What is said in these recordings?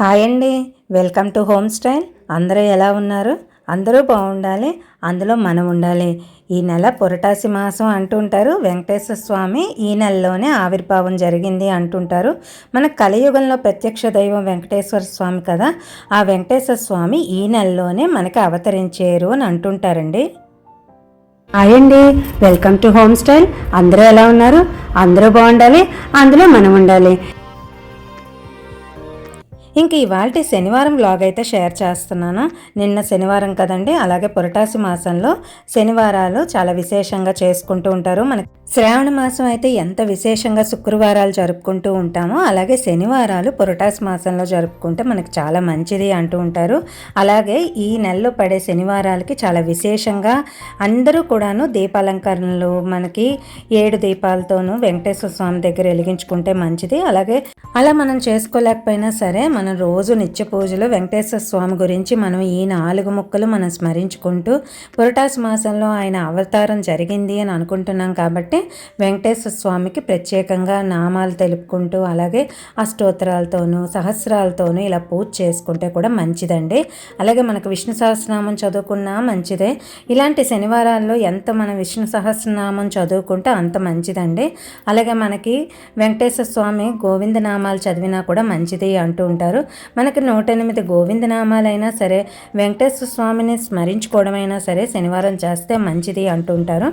Hi అండి. Welcome to home style. అందరూ ఎలా ఉన్నారు? అందరూ బాగుండాలి. అందులో మనం ఉండాలి. ఈ నెల పొరటాసి మాసం అంటుంటారు. వెంకటేశ్వర స్వామి ఈ నెలలోనే ఆవిర్భావం జరిగింది అంటుంటారు. మన కలియుగంలో ప్రత్యక్ష దైవం వెంకటేశ్వర స్వామి కదా. ఆ వెంకటేశ్వర స్వామి ఈ నెలలోనే మనకి అవతరించారు అని అంటుంటారండి. హాయ్ అండి. Welcome to home style. అందరూ ఎలా ఉన్నారు? అందరూ బాగుండాలి. అందులో మనం ఉండాలి. ఇంక ఇవాళ శనివారం వ్లాగ్ అయితే షేర్ చేస్తున్నాను. నిన్న శనివారం కదండి అలాగే పురటాసి మాసంలో శనివారాలు చాలా విశేషంగా చేసుకుంటూ ఉంటారు. మనకి శ్రావణ మాసం అయితే ఎంత విశేషంగా శుక్రవారాలు జరుపుకుంటూ ఉంటామో అలాగే శనివారాలు పురటాస్ మాసంలో జరుపుకుంటే మనకు చాలా మంచిది అంటూ ఉంటారు. అలాగే ఈ నెలలో పడే శనివారాలకి చాలా విశేషంగా అందరూ కూడాను దీపాలంకరణలు మనకి ఏడు దీపాలతోనూ వెంకటేశ్వర స్వామి దగ్గర వెలిగించుకుంటే మంచిది. అలాగే అలా మనం చేసుకోలేకపోయినా సరే మనం రోజు నిత్య పూజలు వెంకటేశ్వర స్వామి గురించి మనం ఈ నాలుగు ముక్కలు మనం స్మరించుకుంటూ పొరటాస్ మాసంలో ఆయన అవతారం జరిగింది అని అనుకుంటున్నాం కాబట్టి వెంకటేశ్వర స్వామికి ప్రత్యేకంగా నామాలు తెలుపుకుంటూ అలాగే అష్టోత్తరాలతోనూ సహస్రాలతోనూ ఇలా పూజ చేసుకుంటే కూడా మంచిదండి. అలాగే మనకు విష్ణు సహస్రనామం చదువుకున్నా మంచిదే. ఇలాంటి శనివారాల్లో ఎంత మన విష్ణు సహస్రనామం చదువుకుంటే అంత మంచిదండి. అలాగే మనకి వెంకటేశ్వర స్వామి గోవింద నామాలు చదివినా కూడా మంచిది అంటూ ఉంటారు. మనకి నూట ఎనిమిది గోవిందనామాలైనా సరే వెంకటేశ్వర స్వామిని స్మరించుకోవడమైనా సరే శనివారం చేస్తే మంచిది అంటుంటారు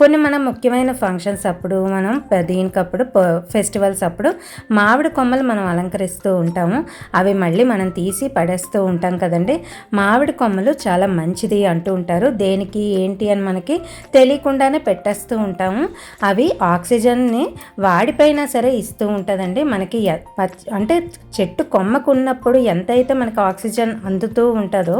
కొన్ని మన ముఖ్యమైన ఫంక్షన్స్ అప్పుడు మనం దీనికప్పుడు ఫెస్టివల్స్ అప్పుడు మామిడి కొమ్మలు మనం అలంకరిస్తూ ఉంటాము. అవి మళ్ళీ మనం తీసి పడేస్తూ ఉంటాం కదండి. మామిడి కొమ్మలు చాలా మంచిది అంటూ ఉంటారు. దేనికి ఏంటి అని మనకి తెలియకుండానే పెట్టేస్తూ ఉంటాము. అవి ఆక్సిజన్ని వాడిపోయినా సరే ఇస్తూ ఉంటుందండి. మనకి అంటే చెట్టు కొమ్మకు ఉన్నప్పుడు ఎంతైతే మనకు ఆక్సిజన్ అందుతూ ఉంటుందో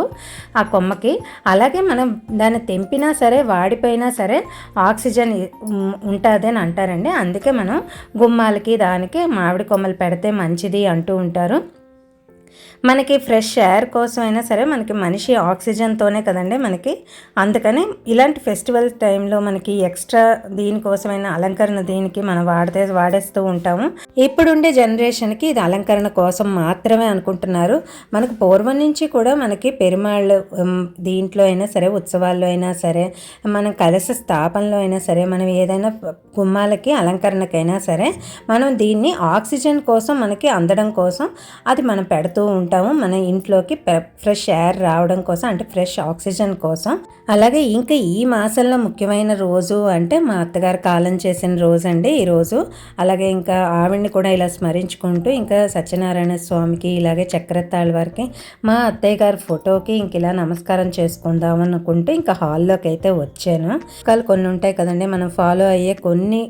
ఆ కొమ్మకి అలాగే మనం దాన్ని తెంపినా సరే వాడిపోయినా సరే ఆక్సిజన్ ఉంటుంది అని అంటారండి. అందుకే మనం గుమ్మాలకి దానికి మామిడి కొమ్మలు పెడితే మంచిది అంటూ ఉంటారు. మనకి ఫ్రెష్ ఎయిర్ కోసమైనా సరే మనకి మనిషి ఆక్సిజన్తోనే కదండి మనకి. అందుకని ఇలాంటి ఫెస్టివల్ టైంలో మనకి ఎక్స్ట్రా దీనికోసమైన అలంకరణ దీనికి మనం వాడితే వాడేస్తూ ఉంటాము. ఇప్పుడుండే జనరేషన్కి ఇది అలంకరణ కోసం మాత్రమే అనుకుంటున్నారు. మనకు పూర్వం నుంచి కూడా మనకి పెరుమాళ్ళు దీంట్లో అయినా సరే ఉత్సవాల్లో అయినా సరే మనం కలస స్థాపనలో అయినా సరే మనం ఏదైనా గుమ్మాలకి అలంకరణకైనా సరే మనం దీన్ని ఆక్సిజన్ కోసం మనకి అందడం కోసం అది మనం పెడుతూ ఉంటాము. మన ఇంట్లోకి ఫ్రెష్ ఎయిర్ రావడం కోసం అంటే ఫ్రెష్ ఆక్సిజన్ కోసం. అలాగే ఇంకా ఈ మాసంలో ముఖ్యమైన రోజు అంటే మా అత్తగారు కాలం చేసిన రోజు అండి ఈరోజు అలాగే ఇంకా ఆవిడ్ని కూడా ఇలా స్మరించుకుంటూ ఇంకా సత్యనారాయణ స్వామికి ఇలాగే చక్రతాళ్ వారికి మా అత్తయ్య గారి ఫోటోకి ఇంక ఇలా నమస్కారం చేసుకుందాం అనుకుంటూ ఇంకా హాల్లోకి అయితే వచ్చాను. ఇంకా కొన్ని ఉంటాయి కదండి. మనం ఫాలో అయ్యే కొన్ని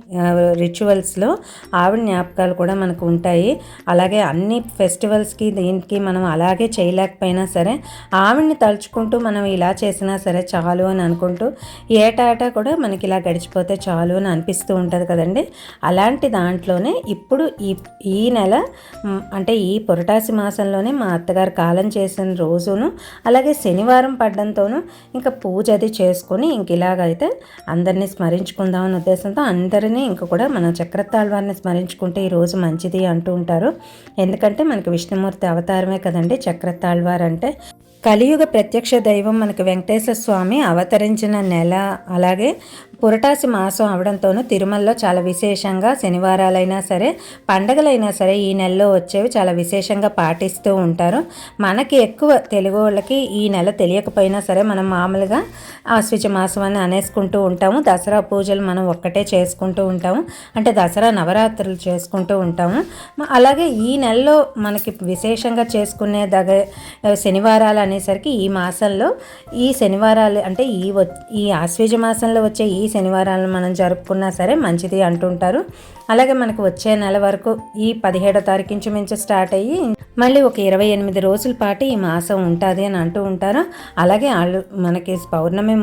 రిచువల్స్లో ఆవిడ జ్ఞాపకాలు కూడా మనకు ఉంటాయి. అలాగే అన్ని ఫెస్టివల్స్కి దీనికి మనం అలాగే చేయలేకపోయినా సరే ఆవిడ్ని తలుచుకుంటూ మనం ఇలా చేసినా సరే చాలు అని అనుకుంటూ ఏటాటా కూడా మనకి ఇలా గడిచిపోతే చాలు అని అనిపిస్తూ ఉంటుంది కదండి. అలాంటి దాంట్లోనే ఇప్పుడు ఈ ఈ నెల అంటే ఈ పురటాసి మాసంలోనే మా అత్తగారు కాలం చేసిన రోజును అలాగే శనివారం పడ్డంతోనూ ఇంకా పూజ అది చేసుకొని ఇంక ఇలాగైతే అందరినీ స్మరించుకుందామనే ఉద్దేశంతో అందరినీ ఇంక కూడా మన చక్రతాళ్వారిని స్మరించుకుంటే ఈరోజు మంచిది అంటూ ఉంటారు. ఎందుకంటే మనకి విష్ణుమూర్తి అవతారమే కదండి చక్రతాళ్వార్ అంటే కలియుగ ప్రత్యక్ష దైవం మనకి వెంకటేశ్వర స్వామి అవతరించిన నెల అలాగే పురటాసి మాసం అవడంతోనూ తిరుమలలో చాలా విశేషంగా శనివారాలైనా సరే పండగలైనా సరే ఈ నెలలో వచ్చేవి చాలా విశేషంగా పాటిస్తూ ఉంటారు. మనకి ఎక్కువ తెలుగు వాళ్ళకి ఈ నెల తెలియకపోయినా సరే మనం మామూలుగా ఆశ్విజ మాసం అని అనేసుకుంటూ ఉంటాము. దసరా పూజలు మనం ఒక్కటే చేసుకుంటూ ఉంటాము. అంటే దసరా నవరాత్రులు చేసుకుంటూ ఉంటాము. అలాగే ఈ నెలలో మనకి విశేషంగా చేసుకునే దగ శనివారాలు అనేసరికి ఈ మాసంలో ఈ శనివారాలు అంటే ఈ ఈ ఆశ్వీజ మాసంలో వచ్చే ఈ శనివారాలను మనం జరుపుకున్నా సరే మంచిది అంటుంటారు. అలాగే మనకు వచ్చే నెల వరకు ఈ పదిహేడో తారీఖు ఇంచుమించు స్టార్ట్ అయ్యి మళ్ళీ ఒక ఇరవై ఎనిమిది రోజుల పాటు ఈ మాసం ఉంటుంది అని అంటూ ఉంటారు. అలాగే వాళ్ళు మనకి పౌర్ణమి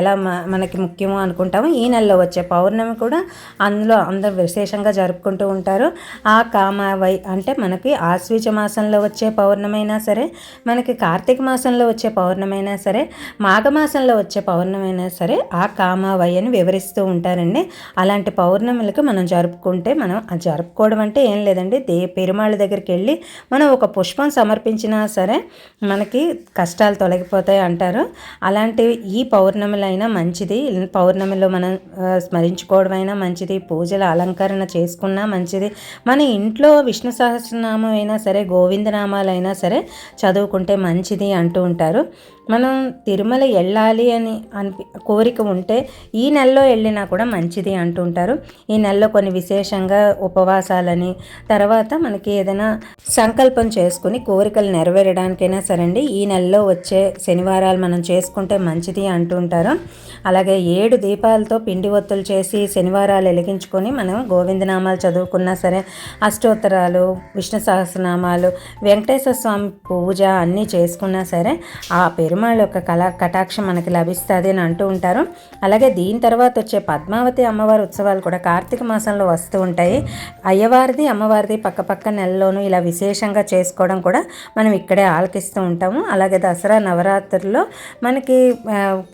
ఎలా మనకి ముఖ్యమో అనుకుంటాము. ఈ నెలలో వచ్చే పౌర్ణమి కూడా అందులో అందరు విశేషంగా జరుపుకుంటూ ఉంటారు. ఆ కామావై అంటే మనకి ఆశ్వీజ మాసంలో వచ్చే పౌర్ణమైనా సరే మనకి కార్తీక మాసంలో వచ్చే పౌర్ణమైనా సరే మాఘమాసంలో వచ్చే పౌర్ణమైనా సరే ఆ కామావై అని వివరిస్తూ ఉంటారండి. అలాంటి పౌర్ణములకు మనం జరుపుకుంటే మనం ఆ జరుపుకోవడం అంటే ఏం లేదండి. దే పెరుమాళ్ళ దగ్గరికి వెళ్ళి మనం ఒక పుష్పం సమర్పించినా సరే మనకి కష్టాలు తొలగిపోతాయి అంటారు. అలాంటి ఈ పౌర్ణమిలైనా మంచిది. పౌర్ణమిలో మనం స్మరించుకోవడమైనా మంచిది. పూజల అలంకరణ చేసుకున్నా మంచిది. మన ఇంట్లో విష్ణు సహస్రనామం అయినా సరే గోవిందనామాలైనా సరే చదువుకుంటే మంచిది అంటూ ఉంటారు. మనం తిరుమల వెళ్ళాలి అని అనిపి కోరిక ఉంటే ఈ నెలలో వెళ్ళినా కూడా మంచిది అంటుంటారు. ఈ నెలలో కొన్ని విశేషంగా ఉపవాసాలని తర్వాత మనకి ఏదైనా సంకల్పం చేసుకుని కోరికలు నెరవేరడానికైనా సరండి ఈ నెలలో వచ్చే శనివారాలు మనం చేసుకుంటే మంచిది అంటుంటారు. అలాగే ఏడు దీపాలతో పిండి ఒత్తులు చేసి శనివారాలు వెలిగించుకొని మనం గోవిందనామాలు చదువుకున్నా సరే అష్టోత్తరాలు విష్ణు సహస్రనామాలు వెంకటేశ్వర స్వామి పూజ అన్నీ చేసుకున్నా సరే ఆ పెరుమాళ్ యొక్క కళ కటాక్షం మనకి లభిస్తుంది అని అంటూ ఉంటారు. అలాగే దీని తర్వాత వచ్చే పద్మావతి అమ్మవారి ఉత్సవాలు కూడా కార్తీక మాసంలో వస్తూ ఉంటాయి. అయ్యవారిది అమ్మవారిది పక్క పక్క నెలలోనూ ఇలా విశేషంగా చేసుకోవడం కూడా మనం ఇక్కడే ఆలకిస్తూ ఉంటాము. అలాగే దసరా నవరాత్రుల్లో మనకి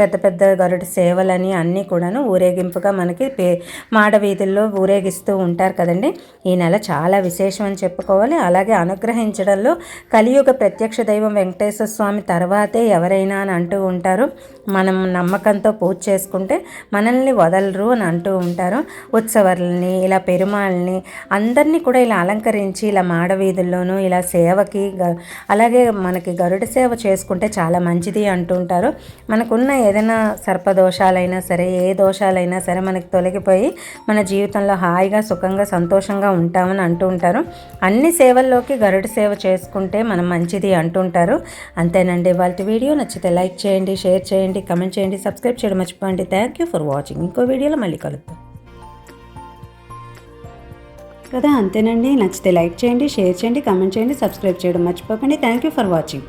పెద్ద పెద్ద గరుడు సేవలని అన్నీ కూడాను ఊరేగింపుగా మనకి పే మాడ వీధుల్లో ఊరేగిస్తూ ఉంటారు కదండి. ఈ నెల చాలా విశేషం అని చెప్పుకోవాలి. అలాగే అనుగ్రహించడంలో కలియుగ ప్రత్యక్ష దైవం వెంకటేశ్వర స్వామి తర్వాతే ఎవరైనా అని అంటూ ఉంటారు. మనం నమ్మకంతో పూజ చేసుకుంటే మన మనల్ని వదలరు అని అంటూ ఉంటారు. ఉత్సవాలని ఇలా పెరుమాళ్ళని అందరినీ కూడా ఇలా అలంకరించి ఇలా మాడవీధుల్లోనూ ఇలా సేవకి గ- అలాగే మనకి గరుడ సేవ చేసుకుంటే చాలా మంచిది అంటుంటారు మనకున్న ఏదైనా సర్పదోషాలైనా సరే ఏ దోషాలైనా సరే మనకి తొలగిపోయి మన జీవితంలో హాయిగా సుఖంగా సంతోషంగా ఉంటామని అంటూ ఉంటారు. అన్ని సేవల్లోకి గరుడ సేవ చేసుకుంటే మనం మంచిది అంటుంటారు అంతేనండి. వాళ్ళ వీడియో నచ్చితే లైక్ చేయండి షేర్ చేయండి కమెంట్ చేయండి సబ్స్క్రైబ్ చేయడం మర్చిపోండి థ్యాంక్ యూ ఫర్ వాచింగ్ ఇంకో వీడియోలో మళ్ళీ కలుద్దాం. కదా అంతేనండి. నచ్చితే లైక్ చేయండి షేర్ చేయండి కమెంట్ చేయండి సబ్స్క్రైబ్ చేయడం మర్చిపోకండి. Thank you for watching